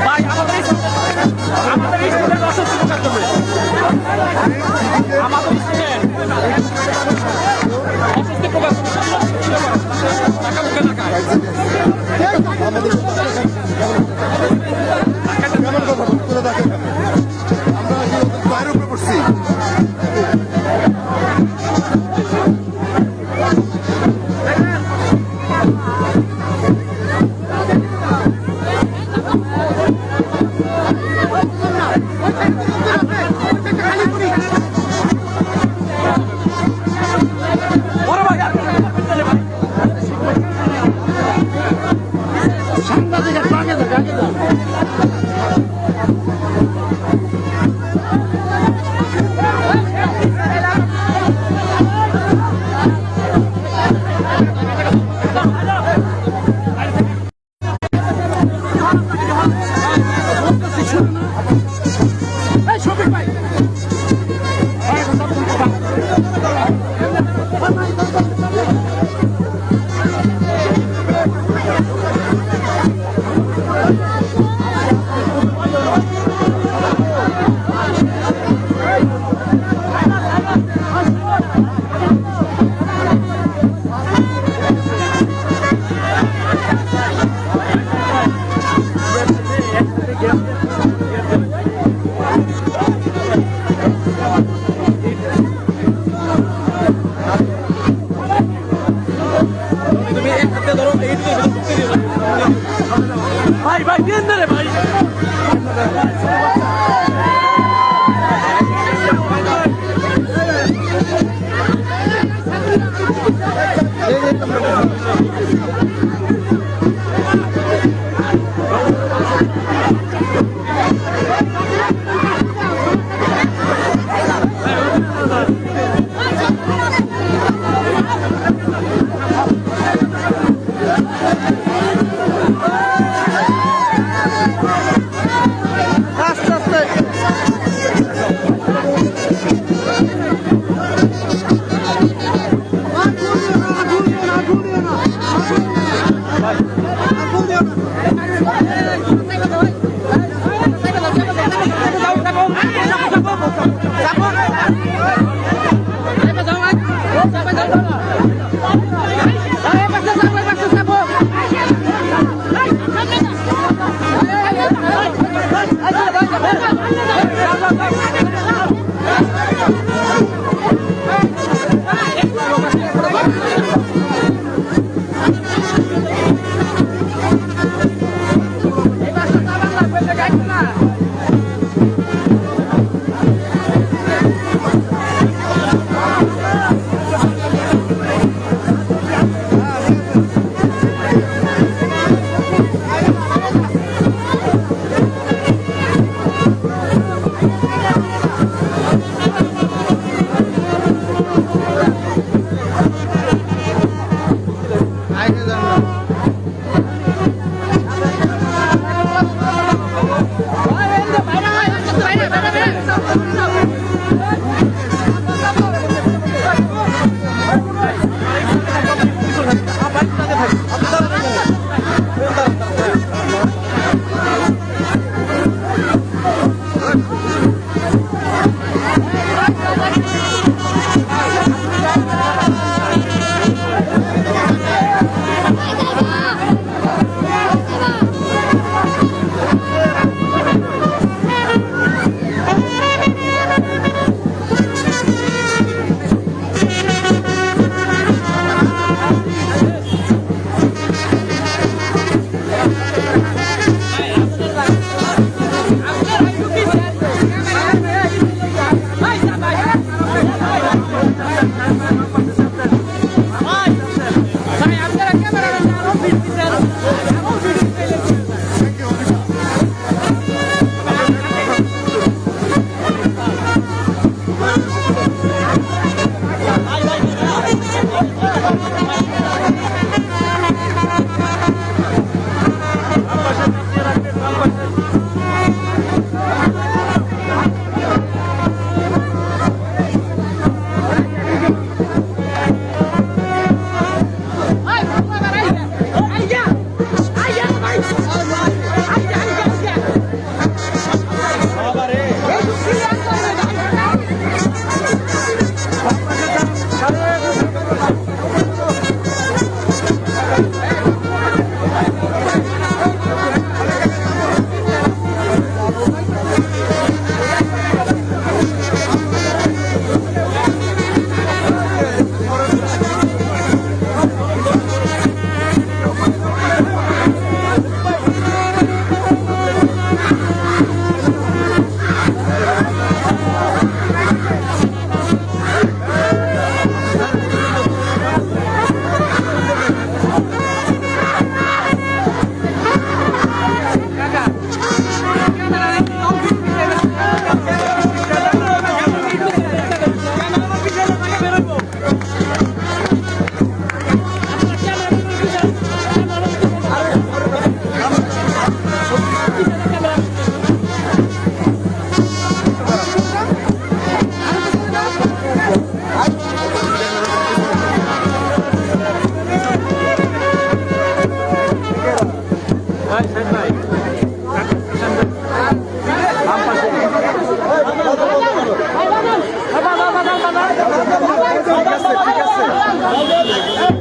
ভাই আমাদের আমাদের স্টুডেন্ট অসুস্থ প্রকাশ করবে আমাদের স্টুডেন্ট অসুস্থ প্রকাশ টাকা মুখে টাকা அழிப்பு Thank you much. ঠিক আছে ঠিক আছে।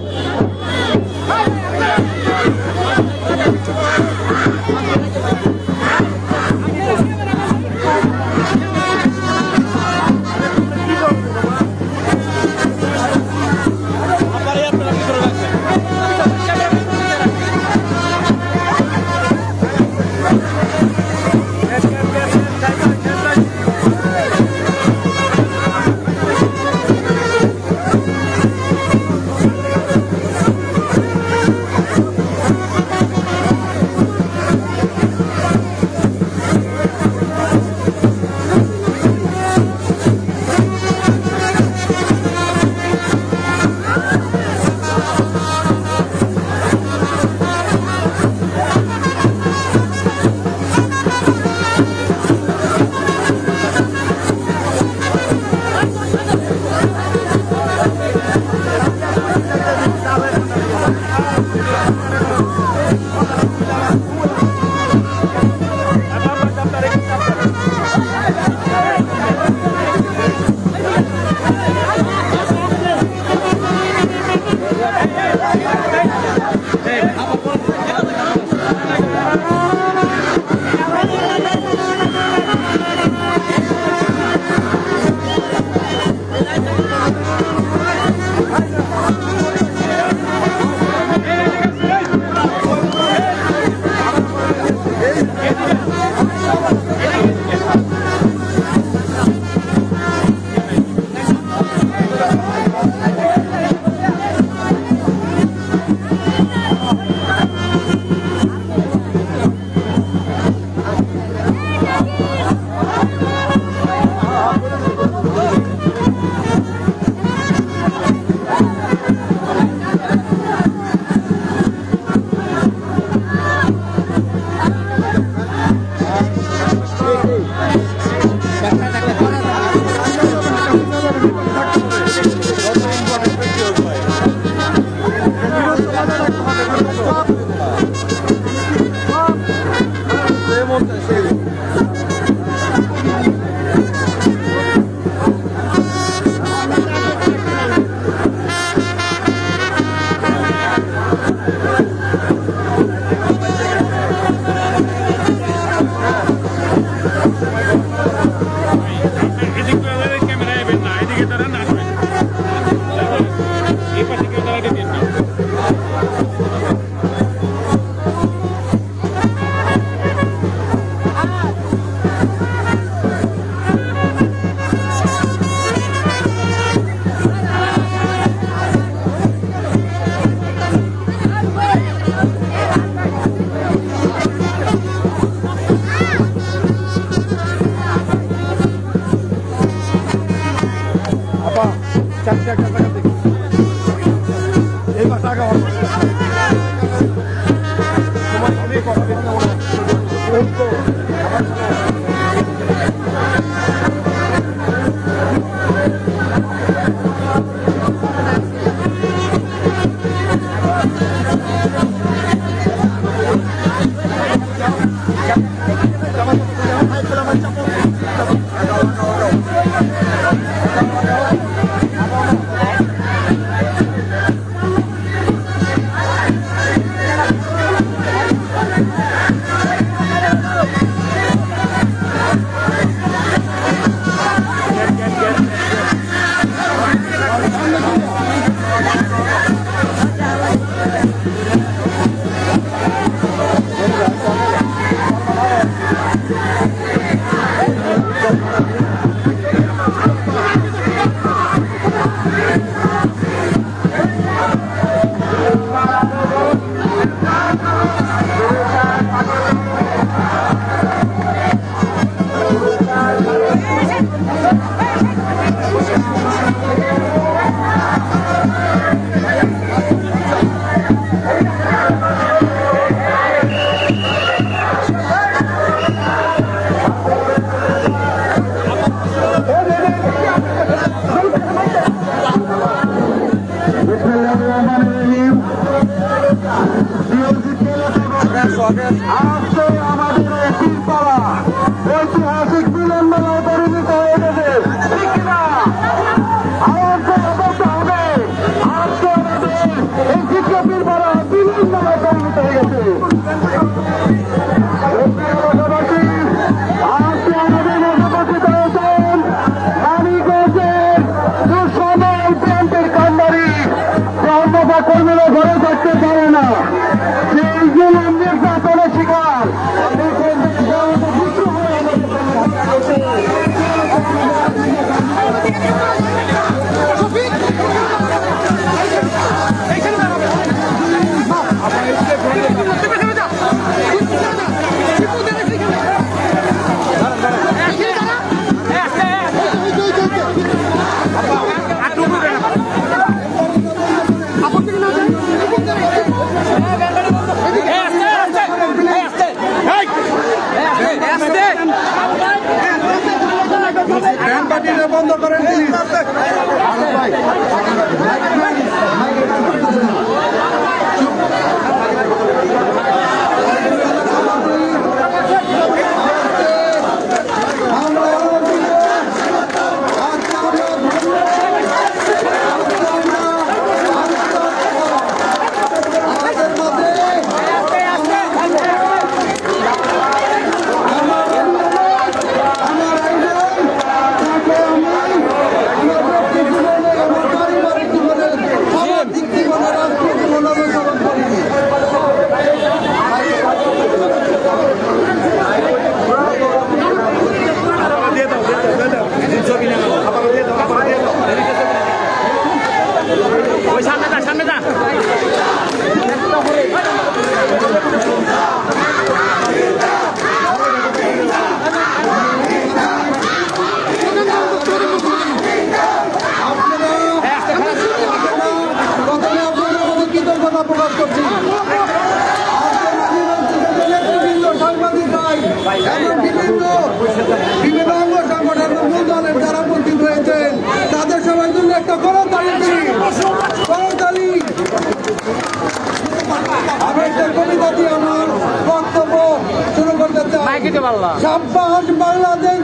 সাব্বাস বাংলাদেশ,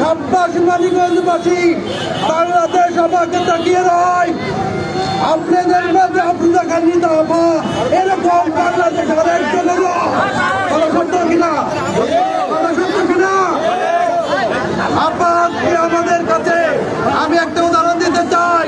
সাব্বাস মানিগঞ্জবাসী বাংলাদেশ আমাকে তাকিয়ে রয় আপনাদের মাঝে আপনাদের কান্দি দাবা এরকম বাংলাদেশ আরেক চলে সত্য কিনা? সত্য কিনা? আপনার আমাদের কাছে আমি একটা উদাহরণ দিতে চাই।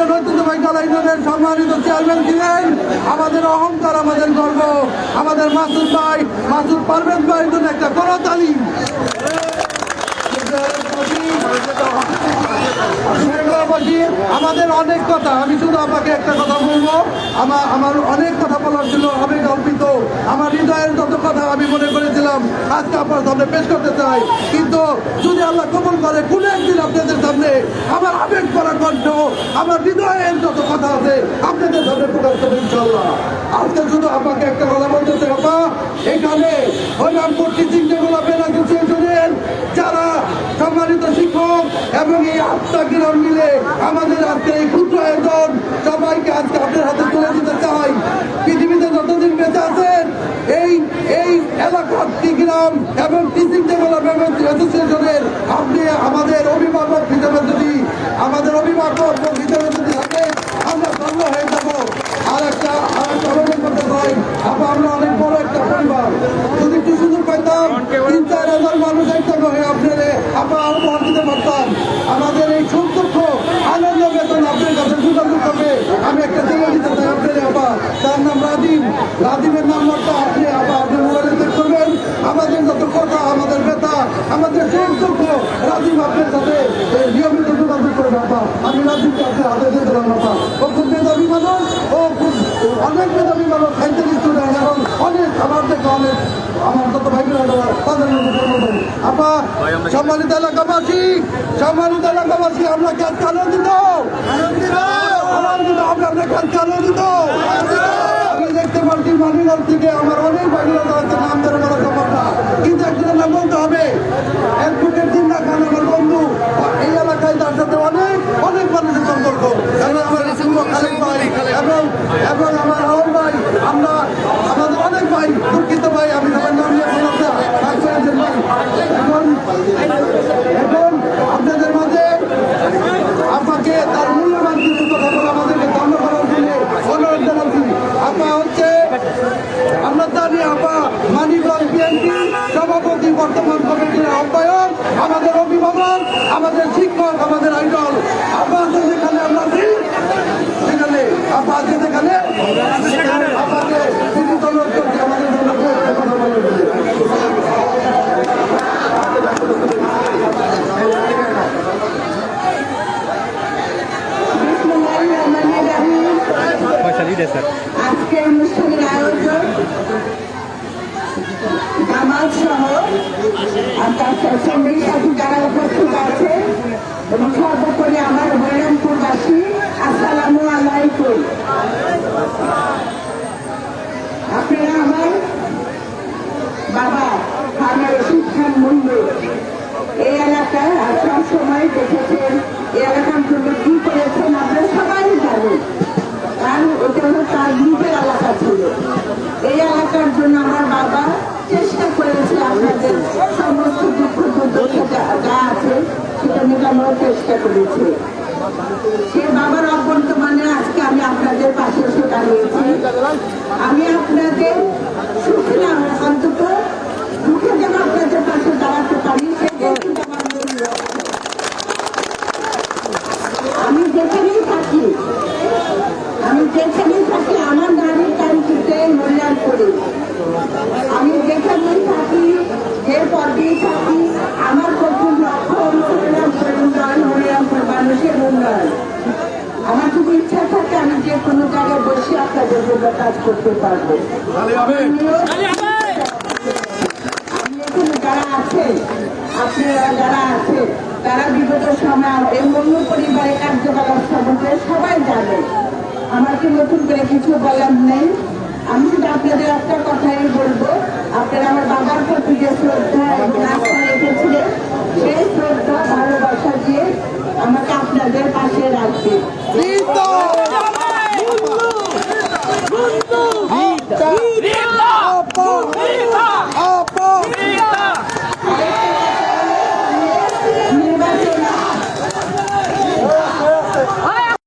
আমাদের ঐতিহ্যবাহী কলা ইউনিয়নের সম্মানিত চেয়ারম্যান ছিলেন। আমাদের অহংকার, আমাদের গর্ব, আমাদের মাসুদ ভাই, মাসুদ পারভেজ ভাই জন্য একটা করতালি। আমাদের অনেক কথা, আমি শুধু আপনাকে একটা কথা বলব। আমার আমার অনেক কথা বলার জন্য আমি কল্পিত আমার হৃদয়ের যত কথা আমি মনে করেছিলাম, আজকে আপনার সামনে পেশ করতে চাই। কিন্তু যদি আল্লাহ কবল করে, কোন একদিন আপনাদের সামনে আমার আবেগ করা কণ্ঠ, আমার হৃদয়ের যত কথা আছে, আপনাদের সামনে প্রকাশ করব ইনশাল্লাহ আজকে শুধু আপনাকে একটা কথা বলতেছে আপা এখানে হরিরামপুর টিচিং ডেভেলপমেন্ট অ্যাসোসিয়েশনের যারা সম্মানিত শিক্ষক এবং এই আটটা গ্রাম মিলে আমাদের আজকে এই ক্ষুদ্র আয়োজন সবাইকে আজকে আপনার হাতে তুলে দিতে চাই। পৃথিবীতে যতদিন বেঁচে আছেন, এই এই এলাকার গ্রাম এবং টিচিং ডেভেলপমেন্ট অ্যাসোসিয়েশনের আপনি আমাদের অভিভাবক হিসেবে যদি, আমাদের অভিভাবক হিসেবে যদি থাকে, আমরা ধন্য হয়ে যাব। আর একটা আর একটা আবেদন করতে চাই আপা একটা পরিবার। যদি একটু সুযোগ পাইতাম, তিন, চার হাজার মানুষ একসঙ্গে হয়ে আপনারে আপা আরও ভর দিতে পারতাম। আমাদের এই সৌন্দর্য আনন্দ বেতন আপনার কাছে আমি একটা জেলে দিতে তার নাম রাজীব। রাজীবের নাম্বারটা আপনি আপা আপনি মোবাইলে চেক করবেন। আমাদের যত কথা, আমাদের আমাদের সৌন্দর্য রাজীব আপনার সাথে এই নিয়মিত যোগাযোগ করবে আপা আমি রাজীবকে আপনার হাতে দিয়ে দিলাম আপা ও খুব মেধাবী মানুষ ও খুব অনেক মেধাবী মানুষ সাইন্সের স্টুডেন্ট এবং অনেক আমার থেকে অনেক আমার যত ভাই বোনেরা তাদের আপা সম্মানিত এলাকাবাসী সম্মানিত এলাকাবাসী আমরা কি আজকে আনন্দিত? আনন্দিত। আমরা আমরা কি আজকে আনন্দিত। আমি দেখতে পাচ্ছি মানিলাল থেকে আমার অনেক বাড়িরা আছে নাম ধরে বলা সম্ভব না কিন্তু একজনের নাম বলতে হবে, অ্যাডভোকেট জিন্না খান আমার বন্ধু। এই এলাকায় তার সাথে অনেক অনেক মানুষের সম্পর্ক। এবং আমার খালেক ভাই, এবং এবং আমার আলম ভাই, আমরা আমাদের অনেক ভাই, দুঃখিত ভাই, আমি সবার নাম নিয়ে বললাম না ভাই করেছেন ভাই এখন এখন আপনাদের মাঝে আপনাকে তার মূল্যবান কিছু কথা বলে আমাদেরকে ধন্য করার জন্য অনুরোধ জানাচ্ছি আপা হচ্ছে আমরা জানি আপা মানিকগঞ্জ বিএনপি সভাপতি বর্তমান কমিটির আহ্বায়ক আমাদের অভিভাবক আমাদের শিক্ষক আমাদের আইডল আপা আছে যেখানে আমরা আছি সেখানে আপা আছে যেখানে আপাকে তিনি অনুরোধ করছি আমাদের জন্য দু একটা কথা বলার জন্য। আজকে অনুষ্ঠানের আয়োজন জামাত সহ আর তার সঙ্গে সাথে যারা উপস্থিত আছে আমার হরিরামপুরবাসী আসসালামু আপনারা আমার বাবা শিক্ষার মূল্য। এই এলাকায় আর সময় দেখেছেন, এই এলাকার জন্য কি করেছেন আপনারা সবাই জানেন কারণ এটা হলো তার নিজের এলাকা ছিল। এই এলাকার জন্য আমার বাবা চেষ্টা করেছি আপনাদের সমস্ত দুঃখ দুর্দশা যা- আছে, সেটা মেটানোর চেষ্টা করেছি। সে বাবার অবর্তমানে আজকে আমি আপনাদের পাশে এসে দাঁড়িয়েছি আমি আপনাদের সুখে না অন্তত দুঃখে যেন আপনাদের পাশে দাঁড়াতে পারি সেটাই কিন্তু আমার মূল লক্ষ্য। আমি যেখানেই থাকি আমি যেখানেই থাকি আমার নারীর তারিখে মূল্যায়ন করি আমি যেখানেই থাকি যে পদেই থাকি আমার প্রথম লক্ষ্য হলো হরিরামপুর উন্নয়ন হরিরামপুর মানুষের উন্নয়ন আমার যদি ইচ্ছা থাকে আমি যে কোনো জায়গায় বসে আপনাদের জন্য কাজ করতে পারব আমিও আমি এখানে যারা আছে আপনারা যারা আছে তারা বিগত সময় এই অন্য পরিবারের কার্যকলাপ সম্বন্ধে সবাই জানে আমাকে নতুন করে কিছু বলার নেই। আমি শুধু আপনাদের একটা কথাই বলব। আপনারা আমার বাবার প্রতি যে শ্রদ্ধা এবং আস্থা রেখেছিলেন সেই শ্রদ্ধা ভালোবাসা দিয়ে আমাকে আপনাদের পাশে রাখবে। রিতা রিতা নির্বাচন আরেকটা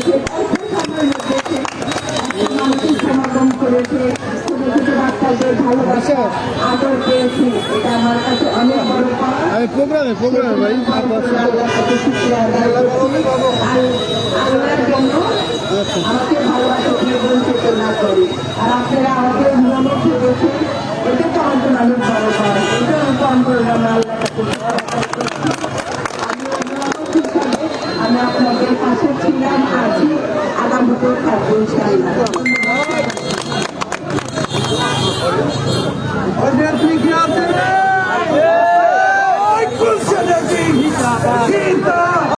এত মানুষের সমাগম করেছে ছোট ছোট বাচ্চাদের ভালোবাসা আদর পেয়েছি এটা আমার কাছে অনেক বড় আমি প্রোগ্রামে প্রোগ্রামে ভাই আল্লাহর জন্য আমাকে ভালোবাসা দিয়ে বঞ্চিত না করি আর আপনারা আমাকে নিয়মিত করেছেন এটা তো জন্য অনেক বড় পাওয়া এটা রূপান্তর আমরা আল্লাহ মতো থাকব ইনশাআল্লাহ